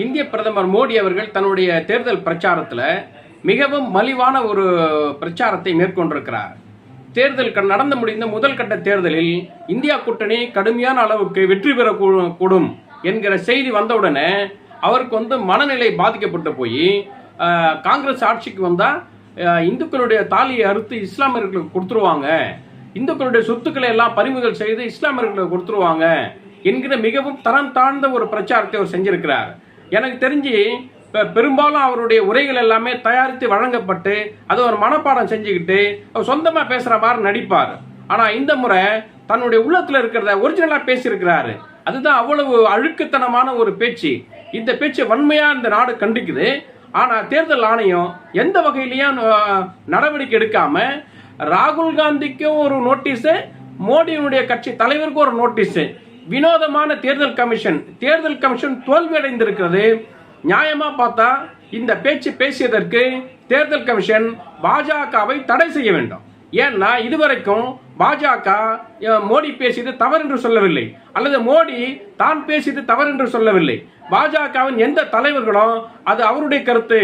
இந்திய பிரதமர் மோடி அவர்கள் தன்னுடைய தேர்தல் பிரச்சாரத்தில் மிகவும் மலிவான ஒரு பிரச்சாரத்தை மேற்கொண்டிருக்கிறார். தேர்தல் நடந்து முடிந்த முதல் கட்ட தேர்தலில் இந்தியா கூட்டணி கடுமையான அளவுக்கு வெற்றி பெறக்கூடும் என்கிற செய்தி வந்தவுடனே அவருக்கு வந்து மனநிலை பாதிக்கப்பட்டு போய் காங்கிரஸ் ஆட்சிக்கு வந்தால் இந்துக்களுடைய தாலியை அறுத்து இஸ்லாமியர்களுக்கு கொடுத்துருவாங்க. இந்துக்களுடைய சொத்துக்களை எல்லாம் பறிமுதல் செய்து இஸ்லாமியர்களுக்கு கொடுத்துருவாங்க என்கிற மிகவும் தரம் தாழ்ந்த ஒரு பிரச்சாரத்தை அவர் செஞ்சிருக்கிறார். எனக்கு தெரிஞ்சு பெ- பெரும்பாலும் அவருடைய உரைகள் எல்லாமே தயாரித்து வழங்கப்பட்டு அதை ஒரு மனப்பாடம் செஞ்சுக்கிட்டு அவர் சொந்தமாக பேசுகிற மாதிரி நடிப்பார். ஆனால் இந்த முறை தன்னுடைய உள்ளத்தில் இருக்கிறத ஒரிஜினலாக பேசியிருக்கிறாரு. அதுதான் அவ்வளவு அழுக்குத்தனமான ஒரு பேச்சு. இந்த பேச்சு வன்மையாக இந்த நாடு கண்டிக்குது. ஆனால் தேர்தல் ஆணையம் எந்த வகையிலையும் நடவடிக்கை எடுக்காம ராகுல் காந்திக்கும் ஒரு நோட்டீஸு மோடியினுடைய கட்சி தலைவருக்கும் ஒரு நோட்டீஸு வினோதமான தேர்தல் கமிஷன். தேர்தல் கமிஷன் தோல்வியடைந்திருக்கிறது நியாயமா பார்த்தா இந்த பேச்சு பேசியதற்கு தேர்தல் கமிஷன் பாஜகவை தடை செய்ய வேண்டும். ஏன்னா இதுவரைக்கும் பாஜக மோடி பேசியது தவறு என்று சொல்லவில்லை. அல்லது மோடி தான் பேசியது தவறு என்று சொல்லவில்லை. பாஜகவின் எந்த தலைவர்களும் அது அவருடைய கருத்து.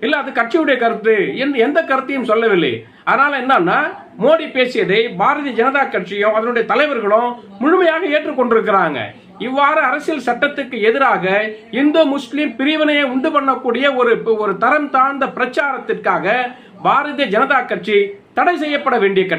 இல்ல அது கட்சியுடைய கருத்து. என்று எந்த கருத்தையும் சொல்லவில்லை. அதனால என்னன்னா மோடி பேசியதை பாரதிய ஜனதா கட்சியும் அதனுடைய தலைவர்களும் முழுமையாக ஏற்றுக்கொண்டிருக்கிறாங்க. இவ்வாறு அரசியல் சட்டத்துக்கு எதிராக இந்து முஸ்லிம் பிரிவினையை உண்டு பண்ணக்கூடிய ஒரு ஒரு தரம் தாழ்ந்த பிரச்சாரத்திற்காக பாரதிய ஜனதா கட்சி தடை செய்யப்பட வேண்டிய கட்சி